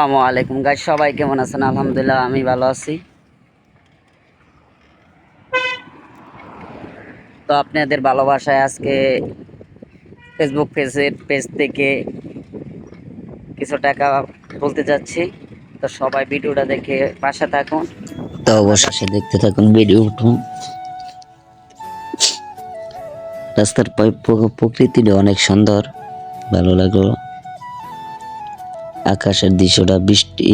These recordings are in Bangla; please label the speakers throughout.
Speaker 1: আসসালামু আলাইকুম গাইস সবাই কেমন আছেন? আলহামদুলিল্লাহ, আমি ভালো আছি। তো আপনাদের ভালোবাসায় আজকে ফেসবুক পেজের পেজ থেকে কিছু টাকা বলতে যাচ্ছি। তো সবাই ভিডিওটা দেখে পাশে থাকুন। তো অবশেষে দেখতে থাকুন ভিডিও উঠুন। রাস্তার প্রকৃতিটা অনেক সুন্দর। ভালো লাগল। আকাশের দৃশ্যটা বৃষ্টি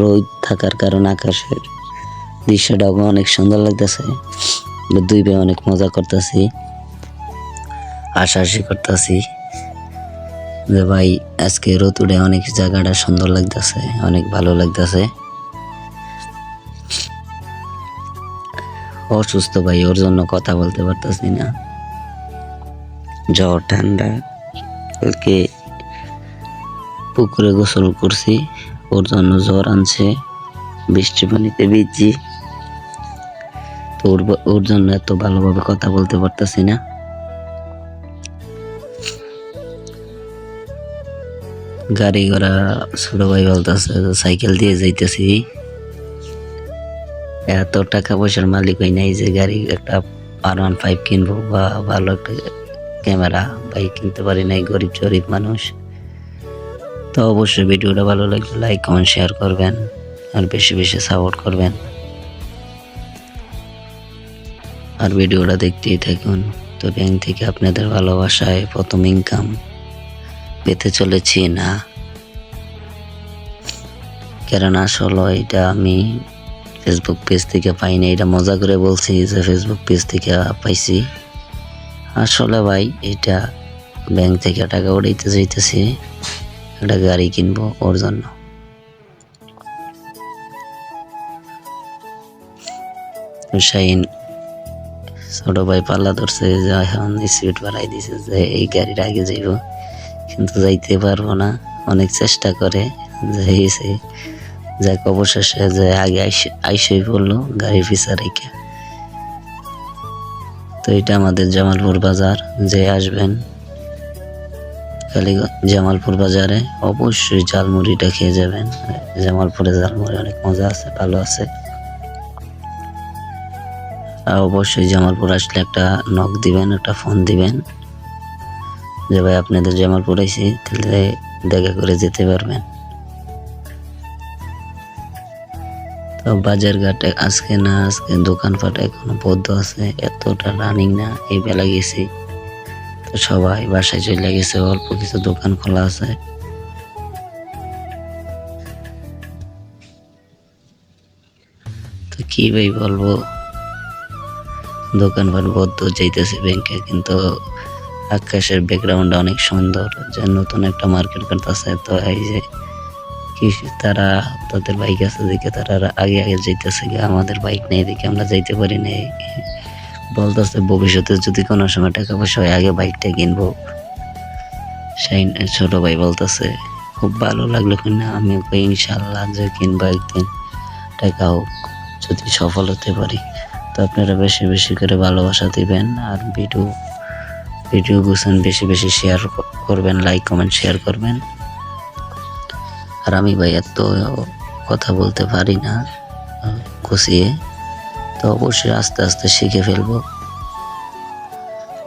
Speaker 1: রোদ থাকার কারণে আকাশের দৃশ্যটা অনেক সুন্দর লাগতেছে। দুই ভাই অনেক মজা করতেছি, হাসাহাসি করতেছি। যে ভাই, আজকে রোদ উঠে অনেক জায়গাটা সুন্দর লাগতেছে, অনেক ভালো লাগতেছে। অসুস্থ ভাই, ওর জন্য কথা বলতে পারতেছি না। জ্বর, ঠান্ডা, কালকে পুকুরে গোসল করছি, ওর জন্য জ্বর আনছে, বৃষ্টি পানিতে ভিজছি। তো ওর ওর জন্য এত ভালোভাবে কথা বলতে পারতেছি না। গাড়ি ঘোড়া ছোট ভাই বলতেছে সাইকেল দিয়ে যাইতেছি। এত টাকা পয়সার মালিক হই নাই যে গাড়ি একটা আর ওয়ান ফাইভ কিনবো বা ভালো একটা ক্যামেরা বাইক কিনতে পারি নাই গরিব গরিব মানুষ। তো অবশ্যই ভিডিওটা ভালো লাগলে লাইক কমেন্ট শেয়ার করবেন আর বেশি বেশি সাপোর্ট করবেন। আর ভিডিওটা দেখতেই থাকুন। তো ব্যাংক থেকে আপনাদের ভালোবাসায় প্রথম ইনকাম পেতে চলেছি না। কারণ আসলে এটা আমি ফেসবুক পেজ থেকে পাইনি, এটা মজা করে বলছি যে ফেসবুক পেজ থেকে পাইছি। আসলে ভাই, এটা ব্যাংক থেকে টাকা উঠাইতে যাইতেছি একটা গাড়ি কিনবো ওর জন্য। শাহিন ছোট ভাই পাল্লা ধরছে যে এখন স্পিড বাড়াই দিছে যে, এই গাড়ির আগে যাইব। কিন্তু যাইতে পারব না। অনেক চেষ্টা করে যাইছে যাক, অবশেষে যে, আগে আইসে, আইসেই পড়ল গাড়ির পিছা রেখে তো এটা আমাদের জামালপুর বাজার। যে আসবেন কালীগঞ্জ জামালপুর বাজারে অবশ্যই ঝালমুড়িটা খেয়ে যাবেন। জামালপুরে ঝালমুড়ি অনেক মজা আছে, ভালো আছে। আর অবশ্যই জামালপুর আসলে একটা নক দিবেন, একটা ফোন দিবেন। যে ভাই আপনাদের জামালপুর আইসি, তাহলে দেখা করে যেতে পারবেন। তো বাজার ঘাটে আজকে না, আজকে দোকানপাট এখনও বদ্ধ আছে, এতটা রানিং না, এই বেলা গেছি। সবাই বাসায় চলে গেছে, অল্প কিছু দোকান খোলা আছে। তো কি ভাই বলব? দোকানপাট বদ্ধ যাইতেছে ব্যাংকে কিন্তু আকাশের ব্যাকগ্রাউন্ড অনেক সুন্দর। যে নতুন একটা মার্কেট করতেছে, তো এই যে কি তারা তাদের বাইক আছে দেখে তারা আগে আগে যাইতেছে আমাদের বাইক নেই দেখে আমরা যাইতে পারি নাই। বলতেছে, ভবিষ্যতে যদি কোনো সময় টাকা পয়সা হয়, আগে বাইকটা কিনবো। সেই ছোট ভাই বলতেছে, খুব ভালো লাগল কিনা? আমি ওকে ইনশাল্লাহ যে কিনবো একদিন। টাকা হোক, যদি সফল হতে পারি। তো আপনারা বেশি বেশি করে ভালোবাসা দিবেন আর ভিডিও ভিডিও গুছেন বেশি বেশি শেয়ার করবেন লাইক কমেন্ট শেয়ার করবেন। আর আমি ভাই এত কথা বলতে পারি না, গুছিয়ে। তো অবশ্যই আস্তে আস্তে শিখে ফেলব।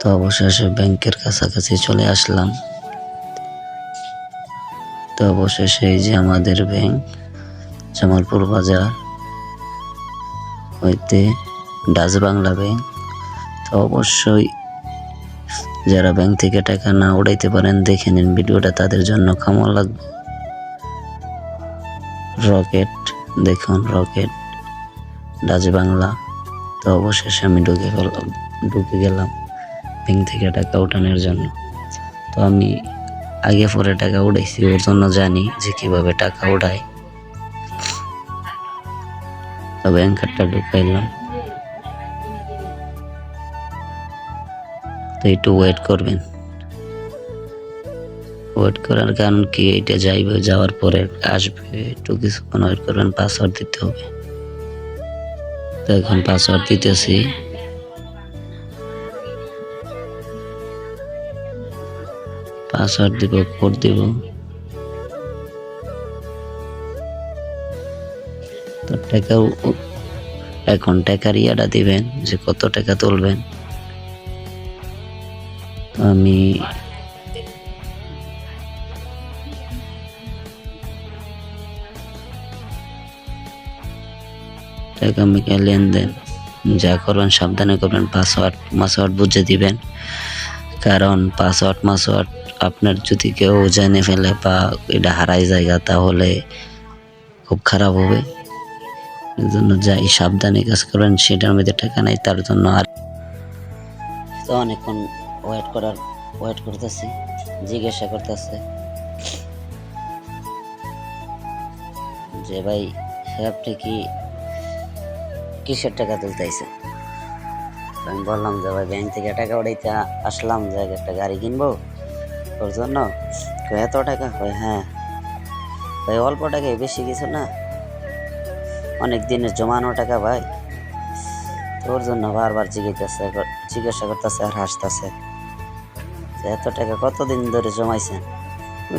Speaker 1: তো অবশেষে ব্যাংকের কাছাকাছি চলে আসলাম। তো অবশেষে এই যে আমাদের ব্যাংক, জামালপুর বাজার, হইতে ডাচ বাংলা ব্যাংক। তো অবশ্যই যারা ব্যাংক থেকে টাকা না উড়াইতে পারেন, দেখে নিন ভিডিওটা, তাদের জন্য কেমন লাগবে। রকেট, দেখুন রকেট। ডাচ বাংলা। তো অবশেষে আমি ঢুকে গেলাম ঢুকে গেলাম ব্যাংক থেকে টাকা উঠানোর জন্য। তো আমি আগে পরে টাকা উঠাইছি, ওর জন্য জানি যে কীভাবে টাকা উঠায়। তো ব্যাংক কার্ডটা ঢুকাইলাম। তো একটু ওয়েট করবেন। ওয়েট করার কারণ কি? এটা যাইবে, যাওয়ার পরে আসবে। একটু কিছুক্ষণ ওয়েট করবেন পাসওয়ার্ড দিতে হবে। এখন পাসওয়ার্ড দিতেছি। পাসওয়ার্ড দিব, কোড দিব। তো টাকা এখন টাকার ইয়াটা দিবেন যে কত টাকা তুলবেন। আমি টাকা লেনদেন যা করবেন, সাবধানে করবেন পাসওয়ার্ড মাসওয়ার্ড বুঝে দিবেন। কারণ পাসওয়ার্ড মাসওয়ার্ড আপনার যদি কেউ জেনে ফেলে বা এটা হারাই জায়গা তাহলে খুব খারাপ হবে। জন্য যাই, সাবধানে কাজ করবেন, সেটার মধ্যে টাকা নাই, তার জন্য আর তো অনেকক্ষণ ওয়েট করার ওয়েট করতেছি, জিজ্ঞাসা করতেছে। যে ভাই, আপনি কি কিসের টাকা তুলতে তুলতেছে আমি বললাম যে, ভাই ব্যাংক থেকে টাকা উঠাইতে আসলাম যে, একটা গাড়ি কিনবো ওর জন্য। এত টাকা? কয় হ্যাঁ। ভাই, অল্প টাকায় বেশি কিছু না। অনেক দিনের জমানো টাকা, ভাই। তোর জন্য বারবার জিজ্ঞাসা জিজ্ঞাসা করতেছে আর হাসতেছে এত টাকা কতদিন ধরে জমাইছেন?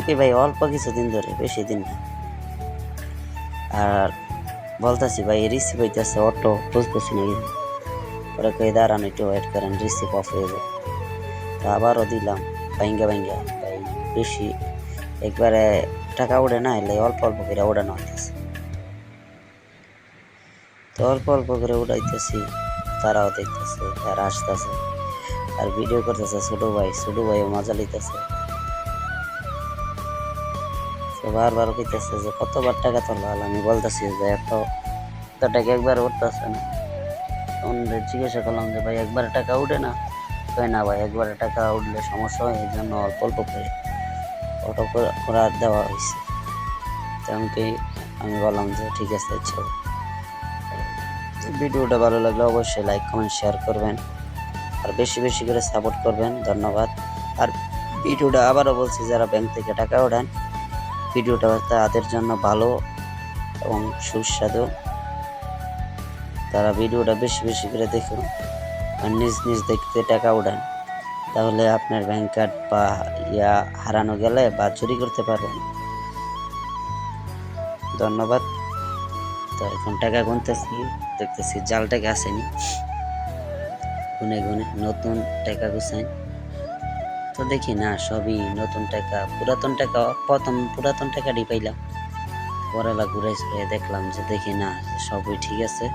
Speaker 1: কি ভাই, অল্প কিছু দিন ধরে, বেশি দিন না। আর বলতেছি, ভাই রিসিভ হইতেছে অটো বুঝতেছি না পরে কই দাঁড়ান, একটু ওয়েট করেন রিসিভ অফ হয়ে যাবে। তো আবারও দিলাম, ভাইঙ্গা ভাইঙ্গা, ভাই, বেশি একবারে টাকা উঠে না এলে অল্প অল্প করে উড়ানো হইতেছে। তো অল্প অল্প করে উড়াইতেছি, তারাও দেখতেছে, আর আসতেছে, আর ভিডিও করতেছে, ছোট ভাই, ছোট ভাইও মজা লিতেছে তো বারবার কইতেছে যে, কতবার টাকা তোলা হলো? আমি বলতেছি যে, এত টাকা একবার উঠতেছে না। তখন জিজ্ঞাসা করলাম যে, ভাই, একবার টাকা উঠে না? কই না ভাই, একবারে টাকা উঠলে সমস্যা হয় এই জন্য অল্প অল্প করে অটো করা দেওয়া হয়েছে তো আমি বললাম যে, ঠিক আছে ইচ্ছা ভিডিওটা ভালো লাগলে অবশ্যই লাইক, কমেন্ট, শেয়ার করবেন। আর বেশি বেশি করে সাপোর্ট করবেন, ধন্যবাদ। আর ভিডিওটা আবারও বলছি, যারা ব্যাংক থেকে টাকা ওঠান ভিডিওটা তাদের জন্য ভালো এবং সুস্বাদু। তারা ভিডিওটা বেশি বেশি করে দেখুন আর নিজ নিজ দেখতে টাকা উঠান। তাহলে আপনার ব্যাংক কার্ড বা ইয়া হারানো গেলে বা চুরি করতে পারবেন। ধন্যবাদ। তো এখন টাকা গুনতেছি, দেখতেছি জাল টাকা আসেনি। গুনে গুনে নতুন টাকা গুছাই। তো দেখি না, সবই নতুন টাকা, পুরাতন টাকা, প্রথম পুরাতন টাকাটি পাইলাম। পরেলা ঘুরে ঘুরে দেখলাম যে দেখি না সবই ঠিক আছে।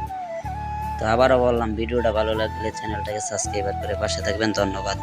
Speaker 1: তো আবারও বললাম, ভিডিওটা ভালো লাগলে চ্যানেলটাকে সাবস্ক্রাইব করে পাশে থাকবেন। ধন্যবাদ।